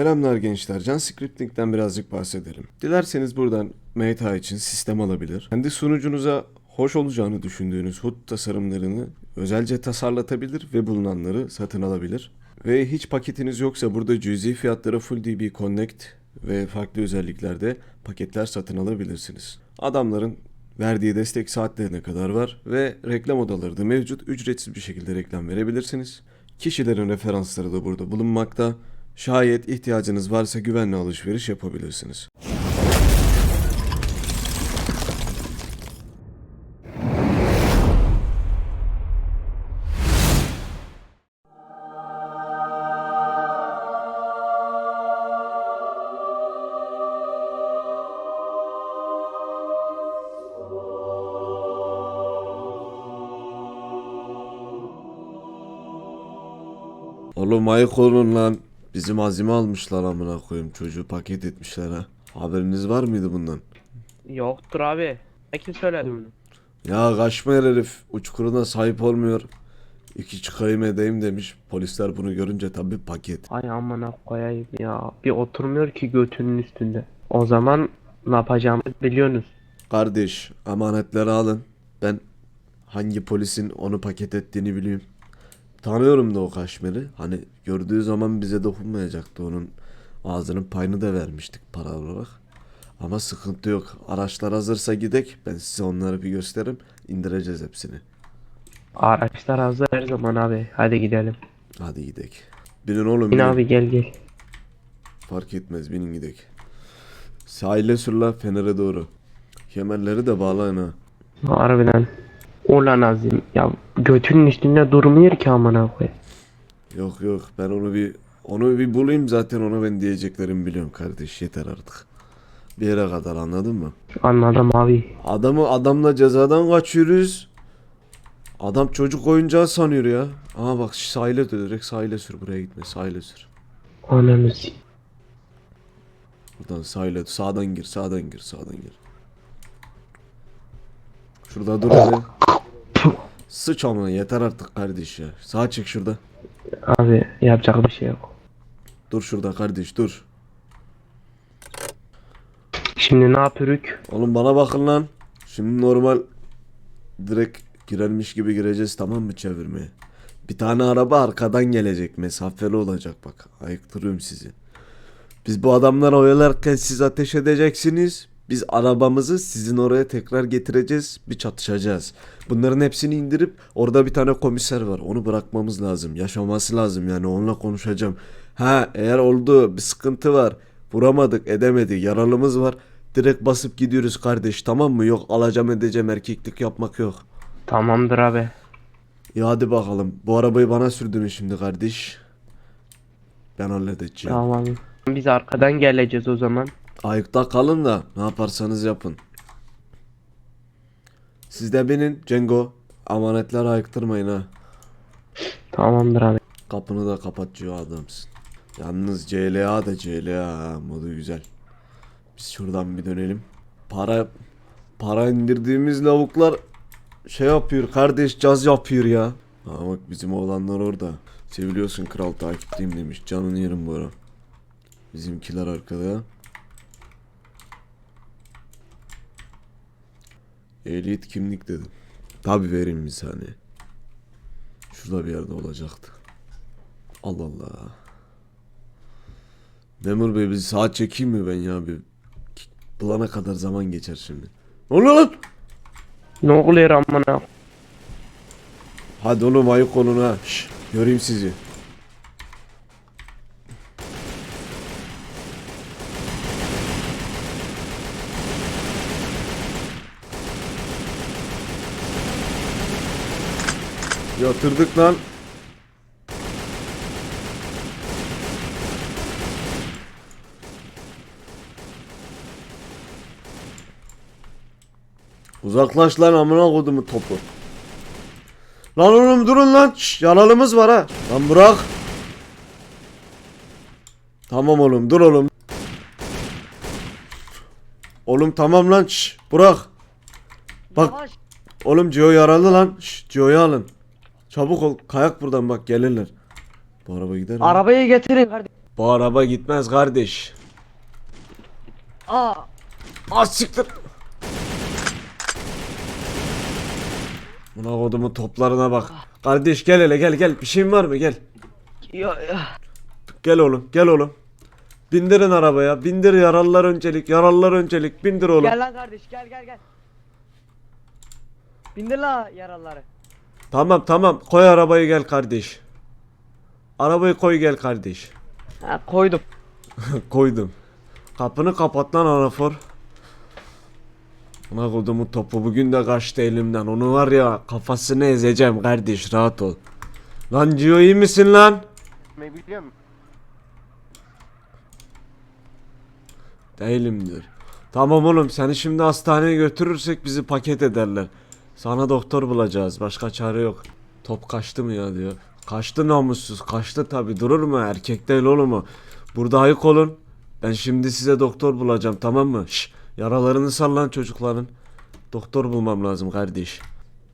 Selamlar gençler. Can Scripting'den birazcık bahsedelim. Dilerseniz buradan Meta için sistem alabilir. Kendi sunucunuza hoş olacağını düşündüğünüz HUD tasarımlarını özelce tasarlatabilir ve bulunanları satın alabilir. Ve hiç paketiniz yoksa burada cüzi fiyatlara Full DB Connect ve farklı özelliklerde paketler satın alabilirsiniz. Adamların verdiği destek saatlerine kadar var ve reklam odaları da mevcut. Ücretsiz bir şekilde reklam verebilirsiniz. Kişilerin referansları da burada bulunmakta. Şayet ihtiyacınız varsa güvenli alışveriş yapabilirsiniz. Oğlum ayık olun lan. Bizim azime almışlar amına koyayım. Çocuğu paket etmişler ha. Haberiniz var mıydı bundan? Yoktur abi. Ne kim söyledi bunu? Ya kaçmayan herif uçkuruna sahip olmuyor. İki çıkayım edeyim demiş. Polisler bunu görünce tabii paket. Ay amına koyayım ya. Bir oturmuyor ki götünün üstünde. O zaman ne yapacağımızı biliyorsunuz. Kardeş amanetleri alın. Ben hangi polisin onu paket ettiğini bileyim. Tanıyorum da o kaşmeri. Hani gördüğü zaman bize dokunmayacaktı. Onun ağzının payını da vermiştik para olarak. Ama sıkıntı yok. Araçlar hazırsa gidek. Ben size onları bir gösteririm. İndireceğiz hepsini. Araçlar hazır her zaman abi. Hadi gidelim. Hadi gidek. Binin oğlum. Bin binin. abi gel gel. Fark etmez binin gidek. Sahile sür la Fener'e doğru. Kemerleri de bağlayın ha. Harbiden. Ulan Azim ya götünün üstünde durmuyor ki amına koy. Yok yok ben onu bir onu bir bulayım zaten ona ben diyeceklerimi biliyorum kardeş yeter artık. Bir yere kadar anladın mı? Anladım abi. Adamı adamla cezadan kaçıyoruz. Adam çocuk oyuncağı sanıyor ya. Aha bak sahile de direkt sahile sür buraya gitme sahile sür. Ananı Buradan sahile sağdan gir sağdan gir sağdan gir. Şurada dur hele. Sıç ama yeter artık kardeş ya. Sağa çek şurada. Abi yapacak bir şey yok. Dur şurada kardeş dur. Şimdi ne yapıyoruz? Oğlum bana bakın lan. Şimdi normal direkt girermiş gibi gireceğiz tamam mı çevirmeye? Bir tane araba arkadan gelecek mesafeli olacak bak. Ayıktırıyorum sizi. Biz bu adamları oyalarken siz ateş edeceksiniz. Biz arabamızı sizin oraya tekrar getireceğiz. Bir çatışacağız. Bunların hepsini indirip orada bir tane komiser var. Onu bırakmamız lazım. Yaşaması lazım yani onunla konuşacağım. Ha eğer oldu bir sıkıntı var. Vuramadık edemedik yaralımız var. Direkt basıp gidiyoruz kardeş tamam mı? Yok alacağım edeceğim erkeklik yapmak yok. Tamamdır abi. İyi hadi bakalım. Bu arabayı bana sürdürün şimdi kardeş. Ben halledeceğim. Tamam. Biz arkadan geleceğiz o zaman. Ayıkta kalın da ne yaparsanız yapın. Siz de binin Cengo. Amanetler ayıktırmayın ha. Tamamdır abi. Kapını da kapatıyor adamsın. Yalnız CLA da CLA ha, modu güzel. Biz şuradan bir dönelim. Para para indirdiğimiz lavuklar şey yapıyor kardeş caz yapıyor ya. Ha bak bizim oğlanlar orada. Seviliyorsun kral takipteyim demiş. Canını yerim bu ara. Bizimkiler arkada. Ehliyet kimlik dedim. Tabi vereyim bir saniye. Şurada bir yerde olacaktı. Allah Allah. Memur Bey bir saat çekeyim mi ben ya bir bulana kadar zaman geçer şimdi. Ne oluyor lan? Ne oluyor amına? Hadi oğlum ayık olun ha. Şş, göreyim sizi. Yatırdık lan. Uzaklaş lan amına kodumu topu. Lan oğlum durun lan. Şş, yaralımız var ha. Lan bırak. Tamam oğlum dur oğlum. Oğlum tamam lan. Şş, bırak. Bak. Oğlum Cio yaralı lan. Şş, alın. Çabuk ol. Kayak buradan bak gelirler. Bu araba gider mi? Arabayı getirin kardeşim. Bu araba gitmez kardeş. Aa. Az siktir. Buna kodumun toplarına bak. Kardeş gel hele gel gel. Bir şeyin var mı gel. Ya, ya. Gel oğlum gel oğlum. Bindirin arabaya. Bindir yaralılar öncelik. Yaralılar öncelik. Bindir oğlum. Gel lan kardeş gel gel gel. Bindir la yaralıları. Tamam tamam. Koy arabayı gel kardeş. Arabayı koy gel kardeş. Ha koydum. Koydum. Kapını kapat lan anafor. Buna kodumun topu bugün de kaçtı elimden. Onu var ya kafasını ezeceğim kardeş rahat ol. Lan Cio iyi misin lan? Ne biliyor musun? Değilimdir. Tamam oğlum seni şimdi hastaneye götürürsek bizi paket ederler. Sana doktor bulacağız. Başka çare yok. Top kaçtı mı ya diyor. Kaçtı namussuz. Kaçtı tabi. Durur mu? Erkek değil oğlum o. Burada ayık olun. Ben şimdi size doktor bulacağım tamam mı? Şş, yaralarını sallan çocukların. Doktor bulmam lazım kardeş.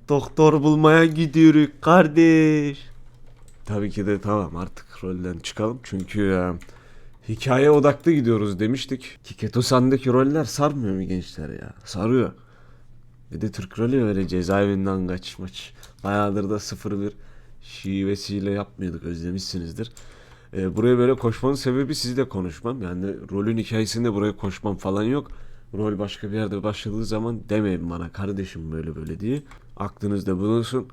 Doktor bulmaya gidiyoruz kardeş. Tabii ki de tamam artık rolden çıkalım çünkü e, hikaye odaklı gidiyoruz demiştik. Kiketosan'daki roller sarmıyor mu gençler ya? Sarıyor. Bir de Türk rolü öyle cezaevinden kaçmış. Bayağıdır da 01 şivesiyle yapmıyorduk özlemişsinizdir. E, buraya böyle koşmanın sebebi sizle konuşmam. Yani rolün hikayesinde buraya koşmam falan yok. Rol başka bir yerde başladığı zaman demeyin bana kardeşim böyle böyle diye. Aklınızda bulunsun.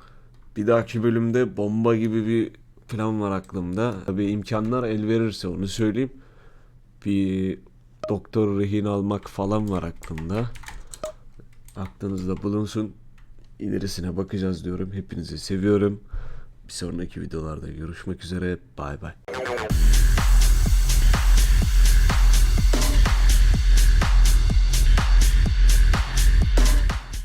Bir dahaki bölümde bomba gibi bir plan var aklımda. Tabii imkanlar el verirse onu söyleyeyim. Bir doktor rehin almak falan var aklımda. Aklınızda bulunsun. İlerisine bakacağız diyorum. Hepinizi seviyorum. Bir sonraki videolarda görüşmek üzere. Bay bay.